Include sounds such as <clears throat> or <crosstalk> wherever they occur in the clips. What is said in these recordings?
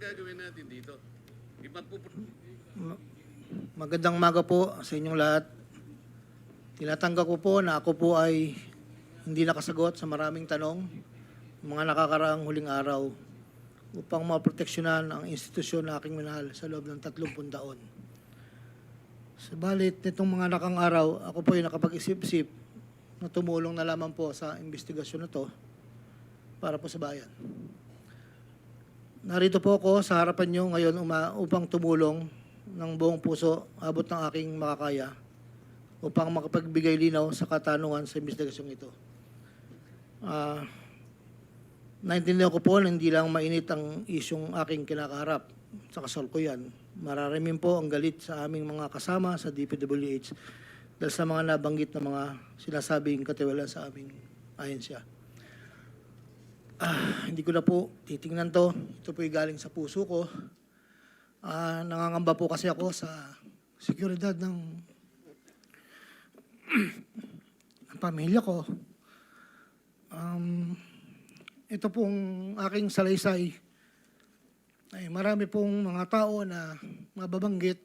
gagawin natin dito? Ipagpupro... Magandang maga po sa inyong lahat. Tinatanggap ko po na ako po ay hindi nakasagot sa maraming tanong mga nakakaraang huling araw upang maproteksyonan ang institusyon na aking minahal sa loob ng 30 taon. Sabalit nitong mga nakang araw, ako po ay nakapag-isip-isip na tumulong na lamang po sa investigasyon na to para po sa bayan. Narito po ako sa harapan nyo ngayon uma- upang tumulong ng buong puso abot ng aking makakaya upang makapagbigay linaw sa katanungan sa investigasyong ito. Ah, naintindihan ko po na hindi lang mainit ang isyong aking kinakaharap sa kasalkuyan. Mararamin po ang galit sa aming mga kasama sa DPWH dahil sa mga nabanggit na mga sinasabing katiwala sa aming ahensya. Ah, hindi ko na po titingnan to. Ito po galing sa puso ko. Ah, nangangamba po kasi ako sa seguridad ng, <clears throat> ng pamilya ko. Um, ito pong aking salaysay ay marami pong mga tao na mababanggit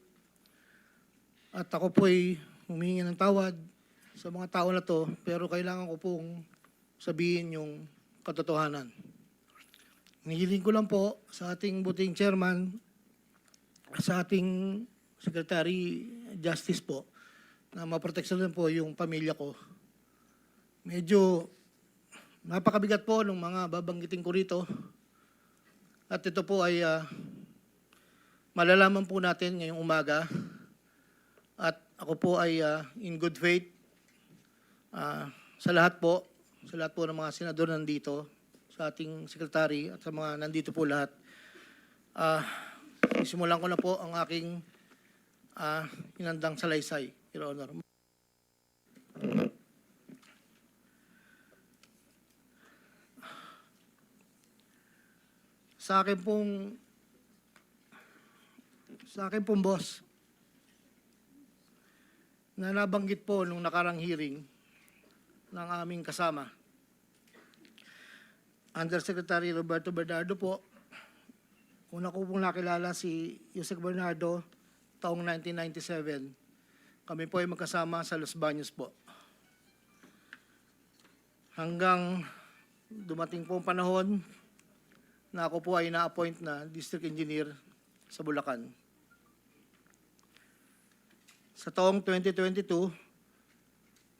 at ako po ay humingi ng tawad sa mga tao na to pero kailangan ko pong sabihin yung katotohanan. Hinihiling ko lang po sa ating buting chairman sa ating Secretary Justice po na maproteksyonan po yung pamilya ko. Medyo napakabigat po ng mga babanggitin ko rito. At ito po ay ah, malalaman po natin ngayong umaga. At ako po ay ah, in good faith ah, sa lahat po, sa lahat po ng mga senador nandito, sa ating sekretary at sa mga nandito po lahat. Ah, simulan ko na po ang aking ah, inandang salaysay, Your Honor. Sa akin pong sa akin pong boss na nabanggit po nung nakarang hearing ng aming kasama. Undersecretary Roberto Bernardo po, una ko pong nakilala si Yusek Bernardo taong 1997. Kami po ay magkasama sa Los Baños po. Hanggang dumating po ang panahon na ako po ay na-appoint na district engineer sa Bulacan. Sa taong 2022,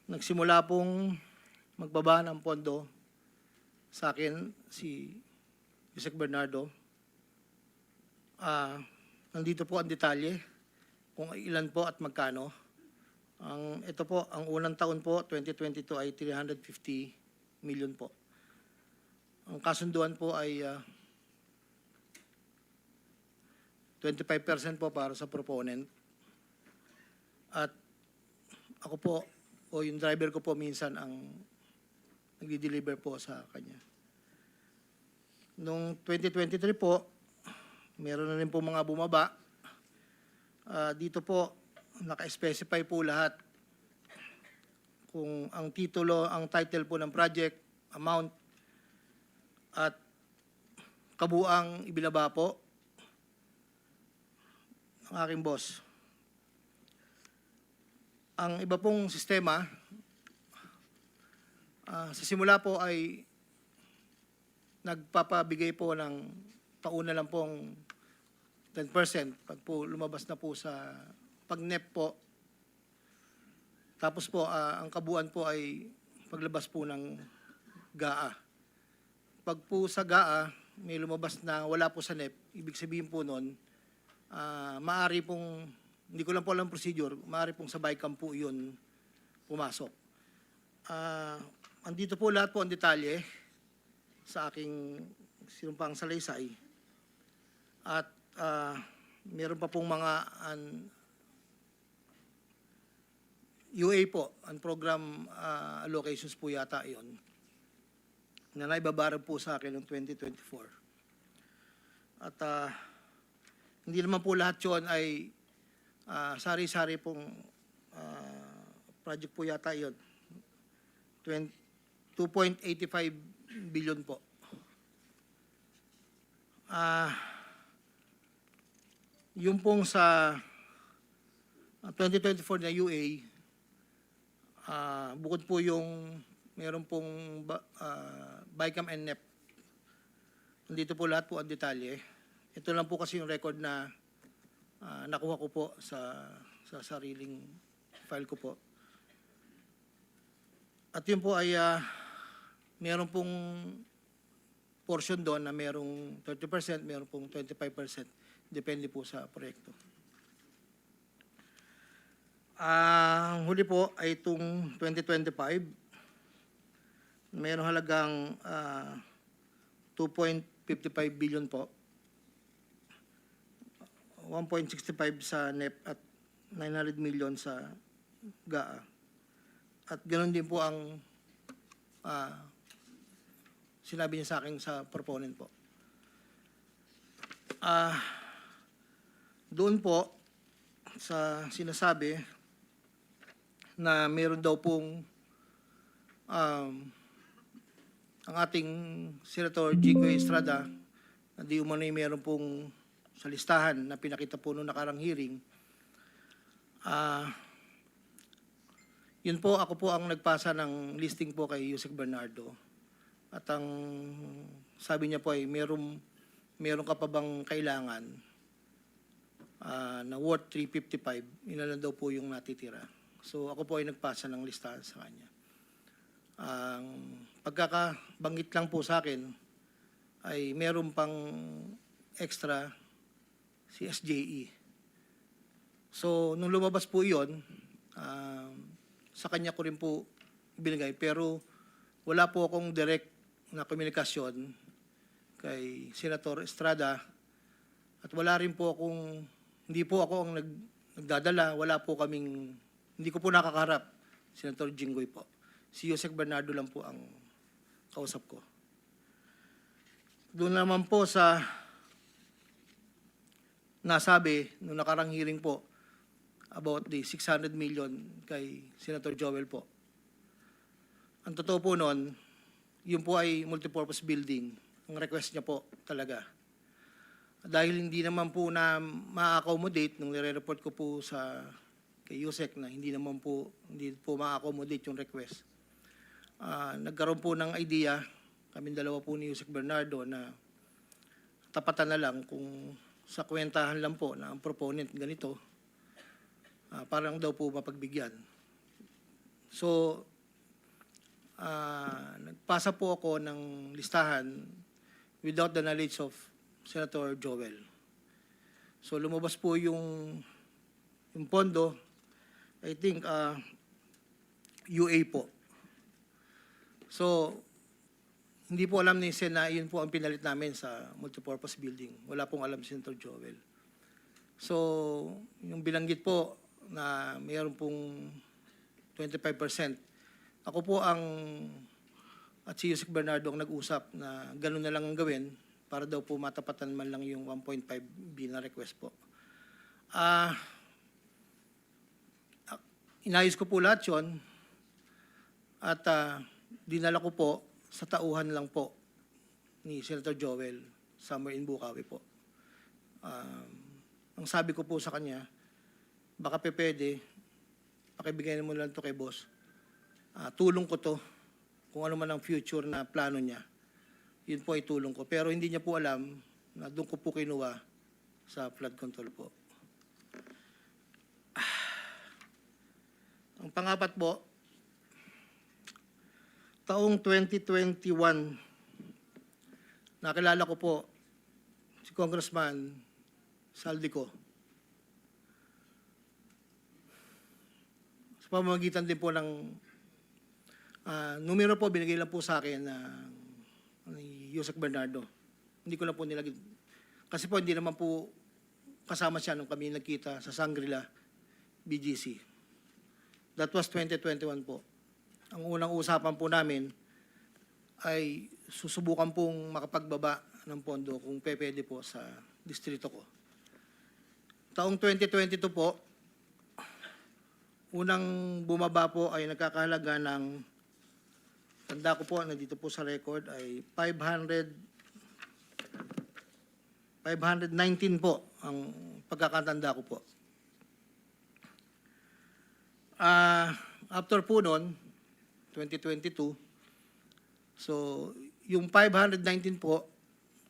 nagsimula pong magbaba ng pondo sa akin si Yusek Bernardo. Ah, nandito po ang detalye kung ilan po at magkano. Ang ito po, ang unang taon po 2022 ay 350 million po. Ang kasunduan po ay ah, 25% po para sa proponent. At ako po, o yung driver ko po minsan ang nagdi-deliver po sa kanya. Noong 2023 po, meron na rin po mga bumaba. Ah, dito po, naka-specify po lahat kung ang titulo, ang title po ng project, amount, at kabuang ibinaba po ng aking boss. Ang iba pong sistema, ah, sa simula po ay nagpapabigay po ng taon na lang pong 10% pag po lumabas na po sa pag-NEP po. Tapos po, ah, ang kabuuan po ay paglabas po ng GAA. Pag po sa GAA, may lumabas na wala po sa NEP, ibig sabihin po nun, ah maari pong, hindi ko lang po alam procedure, maari pong sa BICAM po yun pumasok. Ah, andito po lahat po ang detalye sa aking sinumpang salaysay. At ah, meron pa pong mga an, UA po, ang program ah, allocations po yata yon na naibabaran po sa akin noong 2024. At ah, hindi naman po lahat yun ay ah, sari-sari pong ah, project po yata yun. 20 2.85 billion po. Ah, Yung pong sa ah, 2024 na UA, ah, bukod po yung meron pong ba, ah, BICAM and NEP, nandito po lahat po ang detalye. Ito lang po kasi yung record na ah, nakuha ko po sa, sa sariling file ko po. At yun po ay ah, meron pong portion doon na merong 30%, meron pong 25%. Depende po sa proyekto. Ang huli po ay itong 2025. Mayroong halagang ah, 2.55 billion po. 1.65 sa NEP at 900 million sa GAA. At ganoon din po ang ah, sinabi niya sa akin sa proponent po. Ah, doon po sa sinasabi na meron daw pong um, ang ating Senator Jico Estrada na di umano'y meron pong sa listahan na pinakita po noong nakarang hearing. Ah, yun po, ako po ang nagpasa ng listing po kay Yusek Bernardo. At ang sabi niya po ay meron, meron ka pa bang kailangan ah, na worth 355, yun lang daw po yung natitira. So ako po ay nagpasa ng listahan sa kanya. Ang pagkakabanggit lang po sa akin ay meron pang extra si SJE. So nung lumabas po iyon, um, sa kanya ko rin po binigay. Pero wala po akong direct na komunikasyon kay Senator Estrada at wala rin po akong, hindi po ako ang nag, nagdadala, wala po kaming, hindi ko po nakakaharap, Senator Jinggoy po. Si Yosek Bernardo lang po ang kausap ko. Doon naman po sa nasabi nung nakarang hearing po about the 600 million kay Senator Joel po. Ang totoo po noon, yun po ay multipurpose building. Ang request niya po talaga. Dahil hindi naman po na ma-accommodate nung nire-report ko po sa kay Yusek na hindi naman po hindi po ma-accommodate yung request. Ah, nagkaroon po ng idea kami dalawa po ni Yusek Bernardo na tapatan na lang kung sa kwentahan lang po na ang proponent ganito ah, parang daw po mapagbigyan. So, ah, nagpasa po ako ng listahan without the knowledge of Senator Joel. So, lumabas po yung, yung pondo, I think, ah, UA po. So, hindi po alam ni Sen na yun po ang pinalit namin sa multipurpose building. Wala pong alam si Senator Joel. So, yung bilanggit po na mayroon pong 25%, ako po ang at si Yusek Bernardo ang nag-usap na gano'n na lang ang gawin para daw po matapatan man lang yung 1.5 B na request po. Ah, ah, inayos ko po lahat yun at ah, dinala ko po sa tauhan lang po ni Senator Joel somewhere in Bukawi po. Um, ang sabi ko po sa kanya, baka pe pwede, pakibigay mo lang to kay boss. Ah, tulong ko to, kung ano man ang future na plano niya. Yun po ay tulong ko. Pero hindi niya po alam na doon ko po kinuha sa flood control po. Ah. Ang pangapat po, taong 2021, nakilala ko po si Congressman Saldico. Sa pamamagitan din po ng ah, numero po, binigay lang po sa akin na ni Yusek Bernardo. Hindi ko na po nilagay. Kasi po hindi naman po kasama siya nung kami nagkita sa Sangrila, BGC. That was 2021 po. Ang unang usapan po namin ay susubukan pong makapagbaba ng pondo kung pwede po sa distrito ko. Taong 2022 po, unang bumaba po ay nagkakahalaga ng tanda ko po, nandito po sa record, ay 500 519 po ang pagkakatanda ko po. Ah, after po noon, 2022, so yung 519 po,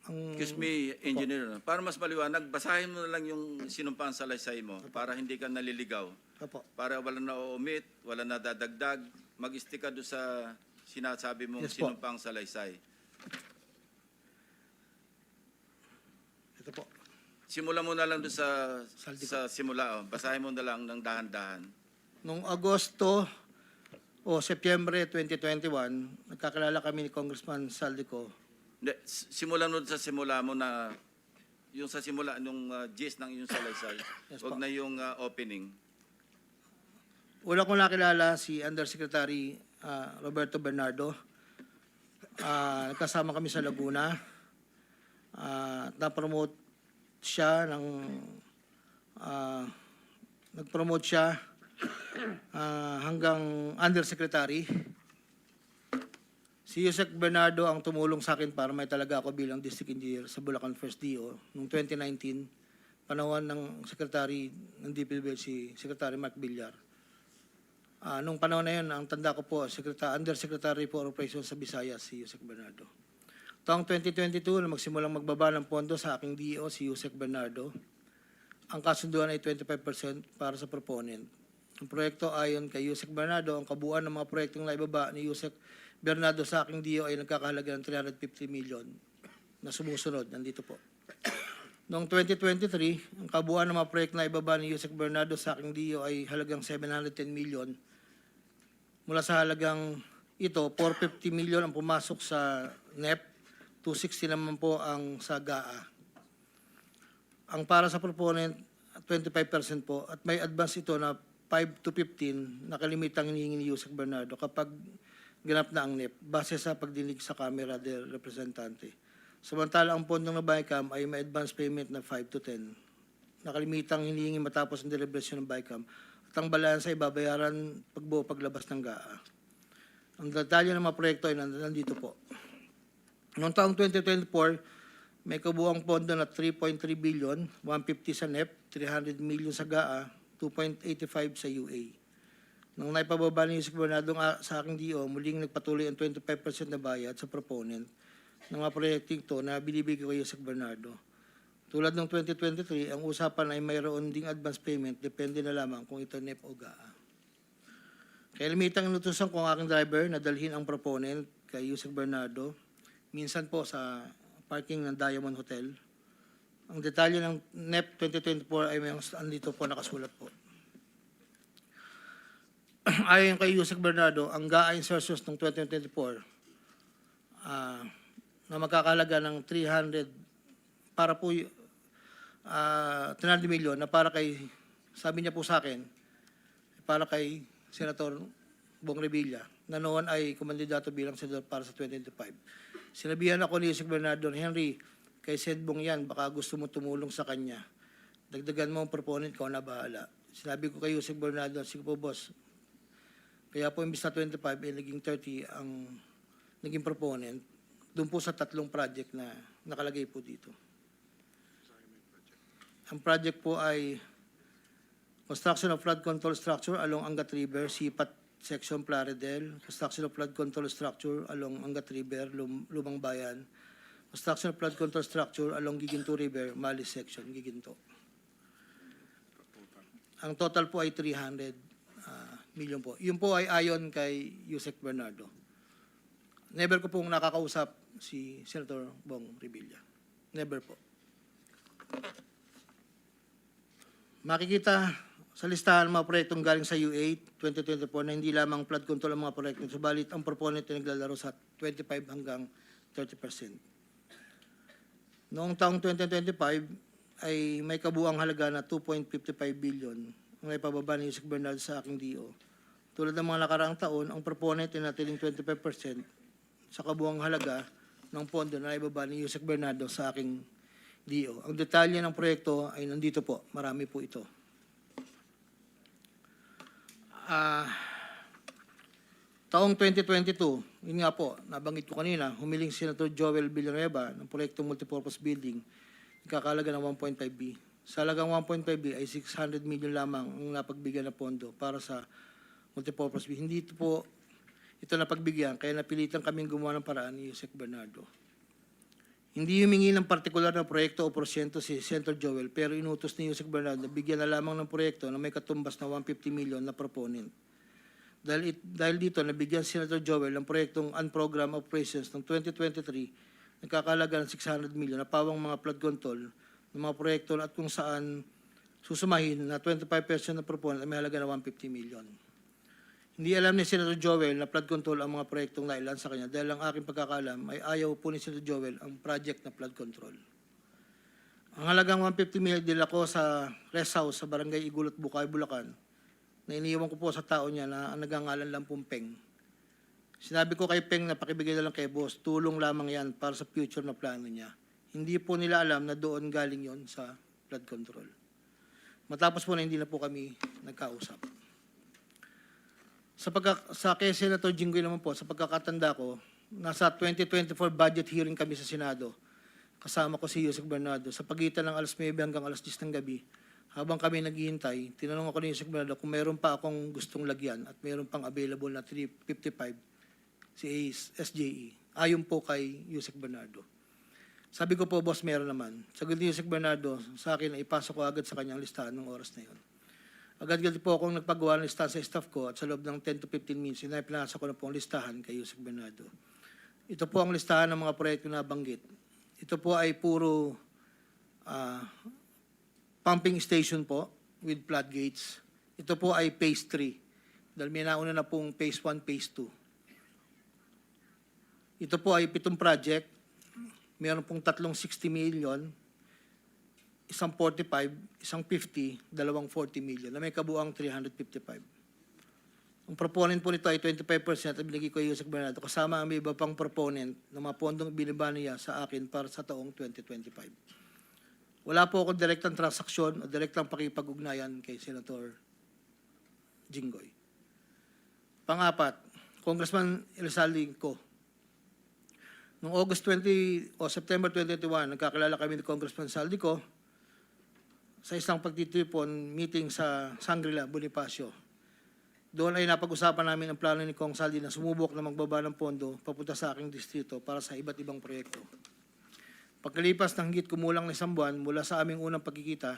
ang Excuse me, engineer. Para mas maliwanag, basahin mo na lang yung sinumpang salaysay mo para hindi ka naliligaw. Opo. Para wala na omit, wala na dadagdag. Mag-stick ka doon sa sinasabi mong Yes po. sinumpang salaysay. Ito po. Simula mo na lang doon sa, Saldi sa simula. Oh. Basahin mo na lang ng dahan-dahan. Noong Agosto o Setyembre 2021, nagkakilala kami ni Congressman Saldico. Hindi, s- simulan mo sa simula mo na yung sa simula nung uh, gist ng iyong salaysay. Yes Huwag po. na yung uh, opening. Una kong nakilala si Undersecretary ah, Roberto Bernardo. Ah, nagkasama kami sa Laguna. Ah, na-promote siya ng ah, nag-promote siya ah, hanggang Undersecretary. Si Yusek Bernardo ang tumulong sa akin para may talaga ako bilang district engineer sa Bulacan First DO noong 2019, panahon ng Secretary ng DPWH si Secretary Mark Villar. Ah, nung panahon na yun, ang tanda ko po, Secretary, Undersecretary for Operations sa Visayas, si Yusek Bernardo. Taong 2022, na magsimulang magbaba ng pondo sa aking DO, si Yusek Bernardo. Ang kasunduan ay 25% para sa proponent. Ang proyekto ayon kay Yusek Bernardo, ang kabuuan ng mga proyektong naibaba ni Yusek Bernardo sa aking DO ay nagkakahalaga ng 350 million na sumusunod. Nandito po. <coughs> Noong 2023, ang kabuuan ng mga proyekto na ibaba ni Yusek Bernardo sa aking DO ay halagang 710 million. Mula sa halagang ito, 450 million ang pumasok sa NEP, 260 naman po ang sa GAA. Ang para sa proponent, 25% po, at may advance ito na 5 to 15 na kalimitang hinihingi ni Yusek Bernardo kapag ganap na ang NEP, base sa pagdinig sa Kamera del Representante. Samantala, ang pondong na BICAM ay may advance payment na 5 to 10. Nakalimitang hinihingi matapos ang deliberasyon ng BICAM at ang balansa ay babayaran pagbuo paglabas ng GAA. Ang detalye ng mga proyekto ay nand- nandito po. Noong taong 2024, may kabuang pondo na 3.3 billion, 150 sa NEP, 300 million sa GAA, 2.85 sa UA. Nung naipababa ni Yusek Bernardo sa aking DO, muling nagpatuloy ang 25% na bayad sa proponent ng mga proyekting to na binibigay kay Yusek Bernardo. Tulad ng 2023, ang usapan ay mayroon ding advance payment, depende na lamang kung ito NEP o GAA. Kaya limitang inutusan ko ang aking driver na dalhin ang proponent kay Yusek Bernardo, minsan po sa parking ng Diamond Hotel. Ang detalye ng NEP 2024 ay may andito po nakasulat po. <clears throat> Ayon kay Yusek Bernardo, ang GAA insertions ng 2024 ah, na magkakalaga ng 300 para po y- ah 300 million na para kay sabi niya po sa akin para kay Senator Bong Revilla na noon ay kumandidato bilang senador para sa 2025. Sinabihan ako ni Yusek Bernardo, Henry, kay Sed Bong yan, baka gusto mo tumulong sa kanya. Dagdagan mo ang proponent ko na bahala. Sinabi ko kay Yusek Bernardo, sige po boss, kaya po imbis na 25, eh, naging 30 ang naging proponent doon po sa tatlong project na nakalagay po dito. Ang project po ay construction of flood control structure along Angat River, Sipat Section Plaridel, construction of flood control structure along Angat River, Lum- Lumang Bayan, construction of flood control structure along Giginto River, Mali Section, Giginto. Ang total po ay 300 ah, million po. Yun po ay ayon kay Yusek Bernardo. Never ko pong nakakausap si Senator Bong Revilla. Never po. Makikita sa listahan mga proyektong galing sa UA 2024 na hindi lamang flood control ang mga proyekto, subalit ang proponent ay naglalaro sa 25 hanggang 30%. Noong taong 2025 ay may kabuang halaga na 2.55 billion ang naipababa ni Yusek Bernal sa aking DO. Tulad ng mga nakaraang taon, ang proponent ay natiling 25% sa kabuang halaga ng pondo na naibaba ni Yusek Bernardo sa aking DO. Ang detalye ng proyekto ay nandito po. Marami po ito. Ah, taong 2022, yun nga po, nabanggit ko kanina, humiling si Senator Joel Villanueva ng proyektong multipurpose building Ikakalaga ng 1.5B. Sa halagang 1.5B ay 600 million lamang ang napagbigyan na pondo para sa multipurpose B. Hindi ito po ito napagbigyan, kaya napilitan kaming gumawa ng paraan ni Yusek Bernardo. Hindi humingi ng partikular na proyekto o porsyento si Senator Joel, pero inutos ni Yusek Bernardo na bigyan na lamang ng proyekto na may katumbas na 150 million na proponent. Dahil, it- dahil dito, nabigyan si Senator Joel ng proyektong Unprogram Operations ng 2023 nagkakalaga ng 600 million na pawang mga flood control ng mga proyekto at kung saan susumahin na 25% na proponent ay may halaga na 150 million. Hindi alam ni Senator Joel na flood control ang mga proyektong nailan sa kanya dahil ang aking pagkakalam ay ayaw po ni Senator Joel ang project na flood control. Ang halagang 150 million dila ko sa rest house sa barangay Igulot, Bukay, Bulacan na iniiwan ko po sa tao niya na ang nagangalan lang pong Peng. Sinabi ko kay Peng na pakibigay na lang kay boss, tulong lamang yan para sa future na plano niya. Hindi po nila alam na doon galing yon sa flood control. Matapos po na hindi na po kami nagkausap. Sa, pagka, sa kay Senator Jinggoy naman po, sa pagkakatanda ko, nasa 2024 budget hearing kami sa Senado. Kasama ko si Yusek Bernardo. Sa pagitan ng alas 9 hanggang alas 10 ng gabi, habang kami naghihintay, tinanong ako ni Yusek Bernardo kung meron pa akong gustong lagyan at meron pang available na 355 si SJE. Ayon po kay Yusek Bernardo. Sabi ko po, boss, meron naman. Sagot ni Yusek Bernardo sa akin ipasok ko agad sa kanyang listahan ng oras na yun. Agad-agad po akong nagpagawa ng listahan sa staff ko at sa loob ng 10 to 15 minutes, pinasa ko na po ang listahan kay Yusek Bernardo. Ito po ang listahan ng mga proyekto na banggit. Ito po ay puro ah, pumping station po with floodgates. Ito po ay phase 3 dahil may nauna na pong phase 1, phase 2. Ito po ay pitong project. Meron pong tatlong 60 million, isang 45, isang 50, dalawang 40 million na may kabuang 355. Ang proponent po nito ay 25% at binigay ko yung Yusek Bernardo kasama ang iba pang proponent ng mga pondong biniba niya sa akin para sa taong 2025. Wala po akong direktang transaksyon o direktang pakipag-ugnayan kay Senator Jinggoy. Pangapat, Congressman Elsaldi ko. Noong August 20 o September 2021, nagkakilala kami ni Congressman Saldico sa isang pagtitipon meeting sa Sangrila, Bonifacio. Doon ay napag-usapan namin ang plano ni Kong Saldi na sumubok na magbaba ng pondo papunta sa aking distrito para sa iba't ibang proyekto. Pagkalipas ng higit kumulang isang buwan mula sa aming unang pagkikita,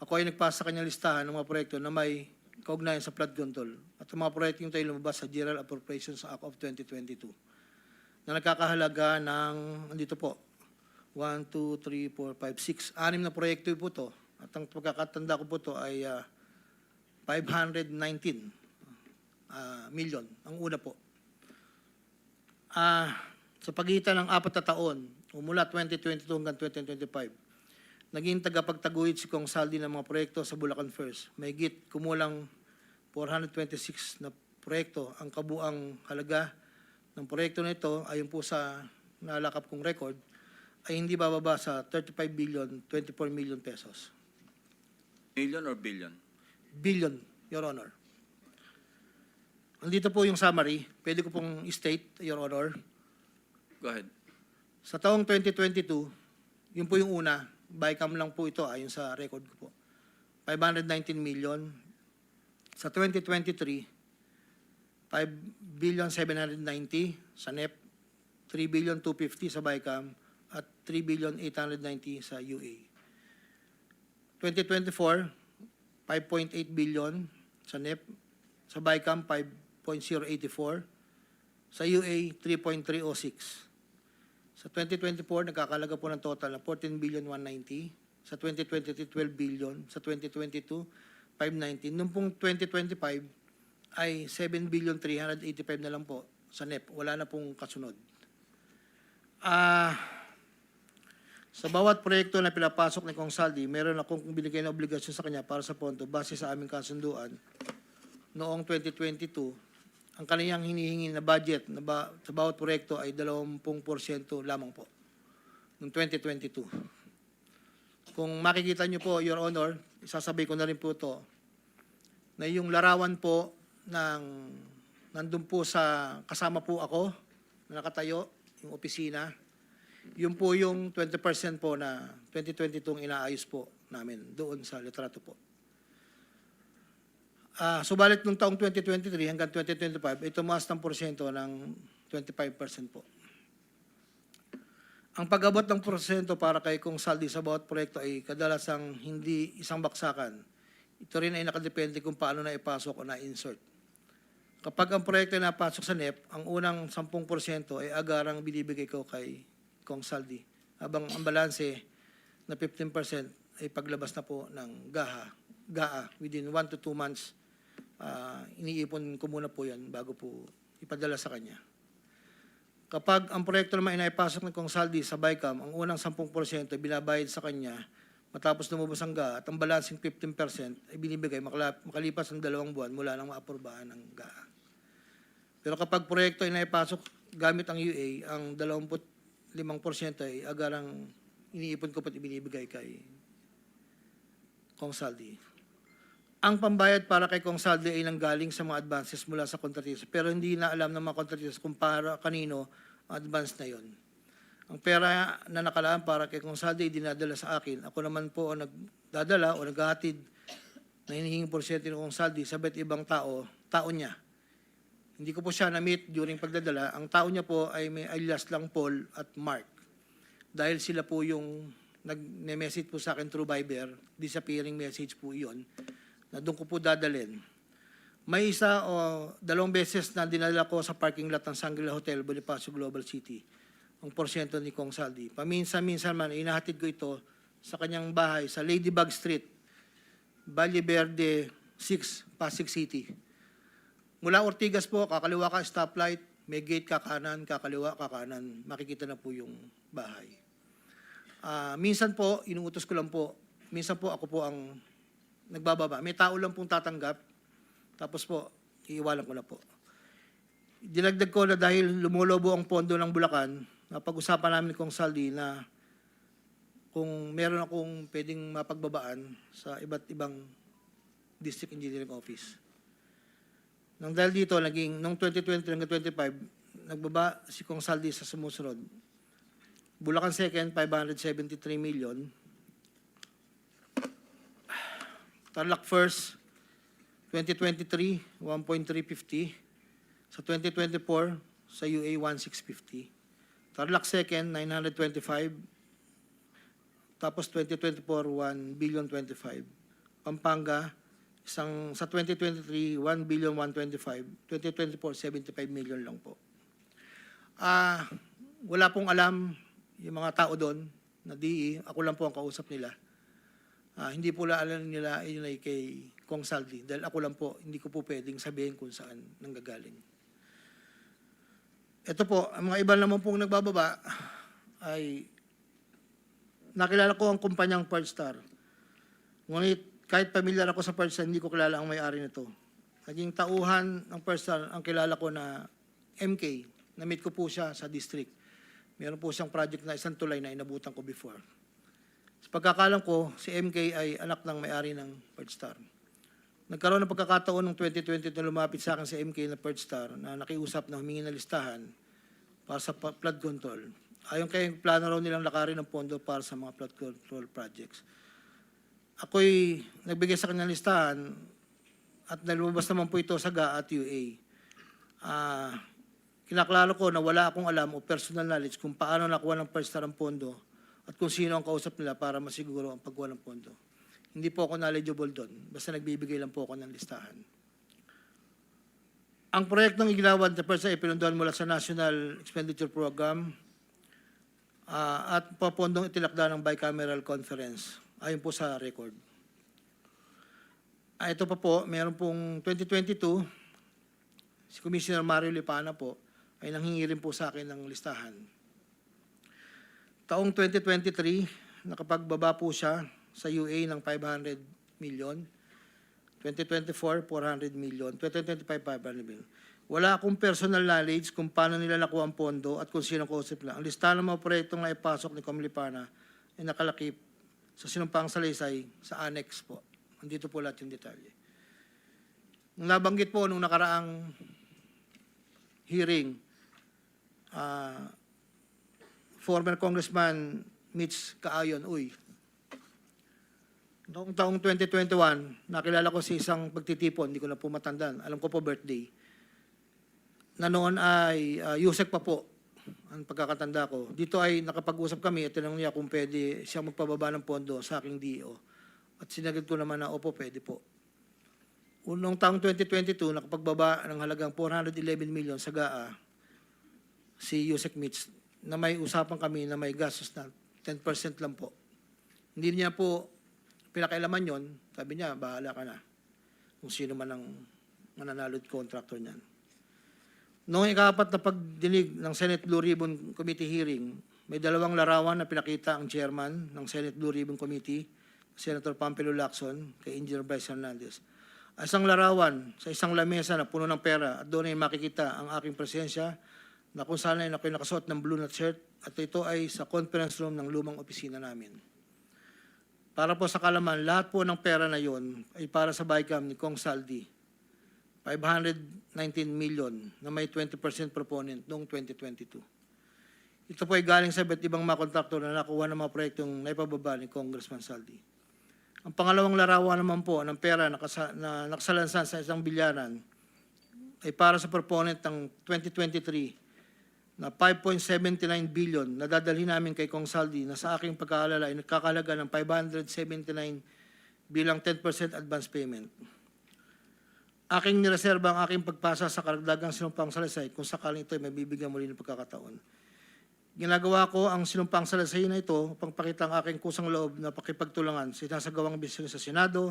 ako ay nagpasa sa kanyang listahan ng mga proyekto na may kaugnayan sa flood control at ang mga proyekto yung tayo lumabas sa General Appropriations Act of 2022 na nagkakahalaga ng, andito po, 1, 2, 3, 4, 5, 6, anim na proyekto po to. At ang pagkakatanda ko po to ay ah, 519 ah, million, ang una po. Ah, sa pagitan ng apat na taon, mula 2022 hanggang 2025, naging tagapagtaguyod si Kong Saldi ng mga proyekto sa Bulacan First. May git kumulang 426 na proyekto. Ang kabuang halaga ng proyekto na ito, ayon po sa nalakap kong record, ay hindi bababa sa 35 billion 24 million pesos. Million or billion? Billion, Your Honor. Andito po yung summary. Pwede ko pong state, Your Honor. Go ahead. Sa taong 2022, yun po yung una, bycam lang po ito ayon sa record ko po. 519 million. Sa 2023, 5 billion 790 sa NEP, 3 billion 250 sa bycam, at 3 billion 890 sa UA. 2024, 5.8 billion sa NEP, sa bycam 5.084, sa UA 3.306. Sa 2024, nagkakalaga po ng total na 14 billion 190. Sa 2023, 12 billion. Sa 2022, 519. Noong pong 2025 ay 7 billion 385 na lang po sa NEP. Wala na pong kasunod. Ah, sa bawat proyekto na pinapasok ni Kong Saldi, meron akong binigay na obligasyon sa kanya para sa pondo base sa aming kasunduan noong 2022 ang kaniyang hinihingi na budget na ba, sa bawat proyekto ay 20% lamang po noong 2022. Kung makikita niyo po, Your Honor, isasabay ko na rin po to na yung larawan po ng nandun po sa kasama po ako na nakatayo, yung opisina. Yun po yung 20% po na 2022 inaayos po namin doon sa litrato po. Ah, subalit nung taong 2023 hanggang 2025 ay tumaas ng porsyento ng 25% po. Ang pag-abot ng porsyento para kay Kung Saldi sa bawat proyekto ay kadalasang hindi isang baksakan. Ito rin ay nakadepende kung paano na ipasok o na-insert. Kapag ang proyekto ay napasok sa NEP, ang unang 10% ay agarang binibigay ko kay Kong Saldi. Habang ang balanse na 15% ay paglabas na po ng GAHA, GAA within 1 to 2 months. ah, iniipon ko muna po yan bago po ipadala sa kanya. Kapag ang proyekto naman ay naipasok ng Kong Saldi sa BICAM, ang unang 10% ay binabayad sa kanya matapos lumabas ang GAA at ang balancing 15% ay binibigay makalipas ang dalawang buwan mula nang maapurbahan ng GAA. Pero kapag proyekto ay naipasok gamit ang UA, ang 25% ay agarang iniipon ko pat ibinibigay kay Kong Saldi. Ang pambayad para kay Kong Saldi ay nanggaling sa mga advances mula sa kontratista pero hindi na alam ng mga kontratista kung para kanino advance na yon. Ang pera na nakalaan para kay Kong Saldi ay dinadala sa akin. Ako naman po ang nagdadala o naghahatid na hinihinging porsyento ng Kong Saldi sa iba't ibang tao, tao niya. Hindi ko po siya na-meet during pagdadala. Ang tao niya po ay may alias lang Paul at Mark. Dahil sila po yung nag-message po sa akin through Viber, disappearing message po iyon, na doon ko po dadalhin. May isa o dalawang beses na dinala ko sa parking lot ng Shangri-La Hotel, Bonifacio Global City, ang porsyento ni Kong Saldi. Paminsan-minsan man, inahatid ko ito sa kanyang bahay sa Ladybug Street, Valle Verde 6, Pasig City. Mula Ortigas po, kakaliwa ka stoplight, may gate ka kanan, kakaliwa ka kanan, makikita na po yung bahay. Ah, minsan po, inuutos ko lang po, minsan po ako po ang nagbababa. May tao lang pong tatanggap, tapos po, iiwalan ko na po. Dinagdag ko na dahil lumulobo ang pondo ng Bulacan, napag-usapan namin kong Saldi na kung meron akong pwedeng mapagbabaan sa iba't ibang district engineering office. Nang dahil dito, naging, noong 2020 hanggang 25, nagbaba si Kong Saldi sa sumusunod. Bulacan second, 573 million. Tarlac first, 2023, 1.350. Sa 2024, sa UA, 1.650. Tarlac second, 925. Tapos 2024, 1 billion 25. Pampanga, isang sa 2023, 1 billion 125. 2024, 75 million lang po. Ah, wala pong alam yung mga tao doon na DE, ako lang po ang kausap nila. Ah, hindi po la alam nila yun ay kay Kong Saldi dahil ako lang po, hindi ko po pwedeng sabihin kung saan nanggagaling. Ito po, ang mga iba naman pong nagbababa ay nakilala ko ang kumpanyang Pearl Star. Ngunit kahit pamilyar ako sa Star, hindi ko kilala ang may-ari nito. Naging tauhan ng Star, ang kilala ko na MK. Na-meet ko po siya sa district. Meron po siyang project na isang tulay na inabutan ko before. Sa pagkakalam ko, si MK ay anak ng may-ari ng Pearl Star. Nagkaroon ng pagkakataon ng 2020 na lumapit sa akin si MK na Pearl Star na nakiusap na humingi ng listahan para sa flood control. Ayon kay plano raw nilang lakarin ng pondo para sa mga flood control projects. Ako'y nagbigay sa kanyang listahan at nalumabas naman po ito sa GA at UA. Ah, kinaklaro ko na wala akong alam o personal knowledge kung paano nakuha ng Star ang pondo at kung sino ang kausap nila para masiguro ang pagkuha ng pondo. Hindi po ako knowledgeable doon. Basta nagbibigay lang po ako ng listahan. Ang proyektong igilawad na PERSA ay pinunduan mula sa National Expenditure Program ah, at papondong itilakda ng bicameral conference ayon po sa record. Ah, ito pa po, meron pong 2022, si Commissioner Mario Lipana po ay nanghingi rin po sa akin ng listahan. Taong 2023, nakapagbaba po siya sa UA ng 500 million. 2024, 400 million. 2025, 500 million. Wala akong personal knowledge kung paano nila nakuha ang pondo at kung sino ang kausap nila. Ang listahan ng mga proyektong naipasok ni Comlipana ay nakalakip sa sinumpang salaysay sa annex po. Andito po lahat yung detalye. Nung nabanggit po nung nakaraang hearing, ah, former Congressman Mitch Kaayon, uy, noong taong 2021, nakilala ko si isang pagtitipon, hindi ko na po matandaan, alam ko po birthday, na noon ay uh, Yusek pa po, ang pagkakatanda ko. Dito ay nakapag-usap kami at tinanong niya kung pwede siya magpababa ng pondo sa aking DO. At sinagot ko naman na, opo, pwede po. Unong taong 2022, nakapagbaba ng halagang 411 million sa GAA si Yusek Mitch na may usapan kami na may gastos na 10% lang po. Hindi niya po pinakailaman yon. Sabi niya, bahala ka na. Kung sino man ang mananalo'd contractor niyan. Noong ikapat na pagdinig ng Senate Blue Ribbon Committee hearing, may dalawang larawan na pinakita ang chairman ng Senate Blue Ribbon Committee, Senator Pampelo Lacson, kay Engineer Bryce Hernandez. Isang larawan sa isang lamesa na puno ng pera at doon ay makikita ang aking presensya na kung saan ay ako'y nakasuot ng blue na shirt at ito ay sa conference room ng lumang opisina namin. Para po sa kalaman, lahat po ng pera na yon ay para sa BICAM ni Kong Saldi. 519 million na may 20% proponent noong 2022. Ito po ay galing sa iba't ibang mga kontraktor na nakuha ng mga proyektong naipababa ni Congressman Saldi. Ang pangalawang larawan naman po ng pera na, kasa, na nakasalansan sa isang bilyaran ay para sa proponent ng 2023 na 5.79 billion na dadalhin namin kay Kong Saldi na sa aking pagkaalala ay nagkakalaga ng 579 bilang 10% advance payment. Aking nireserba ang aking pagpasa sa karagdagang sinumpang salaysay kung sakaling ito ay mabibigyan muli ng pagkakataon. Ginagawa ko ang sinumpang salaysay na ito upang pakita ang aking kusang loob na pakipagtulangan sa sinasagawang bisyo sa Senado,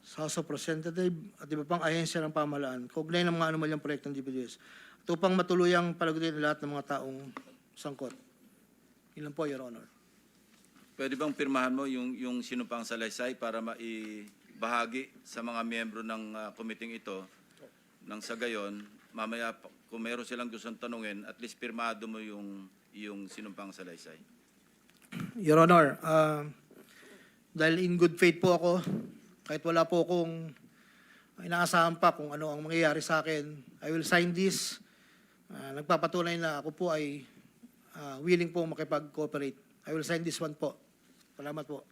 sa House of Representatives at iba pang ahensya ng pamahalaan, kaugnay ng mga anumalyang proyekto ng DPWS, at upang matuluyang palagutin lahat ng mga taong sangkot. Ilan po, Your Honor. Pwede bang pirmahan mo yung, yung sinumpang salaysay para maibahagi sa mga miyembro ng uh, committee ito nang sa gayon, mamaya kung meron silang gustong tanungin, at least pirmado mo yung, yung sinumpang salaysay. Your Honor, ah, dahil in good faith po ako, kahit wala po akong inaasahan pa kung ano ang mangyayari sa akin, I will sign this. Ah, nagpapatunay na ako po ay ah, willing po makipag-cooperate. I will sign this one po. Salamat po.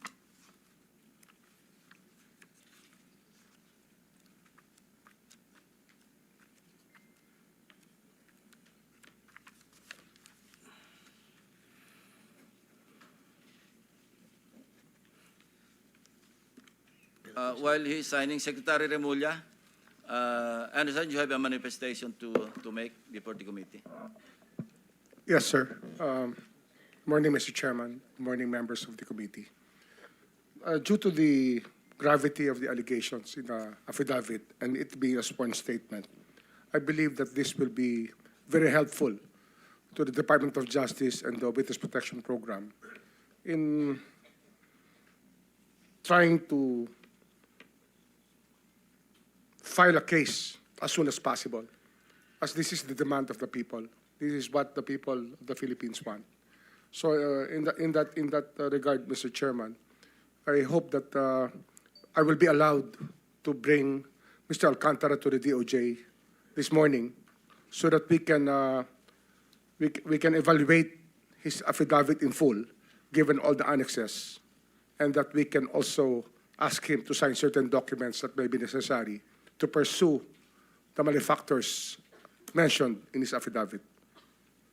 Uh, while he is signing, Secretary Remulla, uh, I understand you have a manifestation to, to make before the committee. Yes, sir. Um, Morning, Mr. Chairman. Morning, members of the committee. Uh, Due to the gravity of the allegations in the affidavit and it being a sworn statement, I believe that this will be very helpful to the Department of Justice and the Witness Protection Program in trying to file a case as soon as possible, as this is the demand of the people. This is what the people of the Philippines want. So uh, in, that, in that, in that uh, regard, Mr. Chairman, I hope that uh, I will be allowed to bring Mr. Alcantara to the DOJ this morning so that we can, uh, we, we can evaluate his affidavit in full, given all the annexes, and that we can also ask him to sign certain documents that may be necessary to pursue the malefactors mentioned in his affidavit.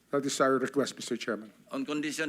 That is our request, Mr. Chairman. On condition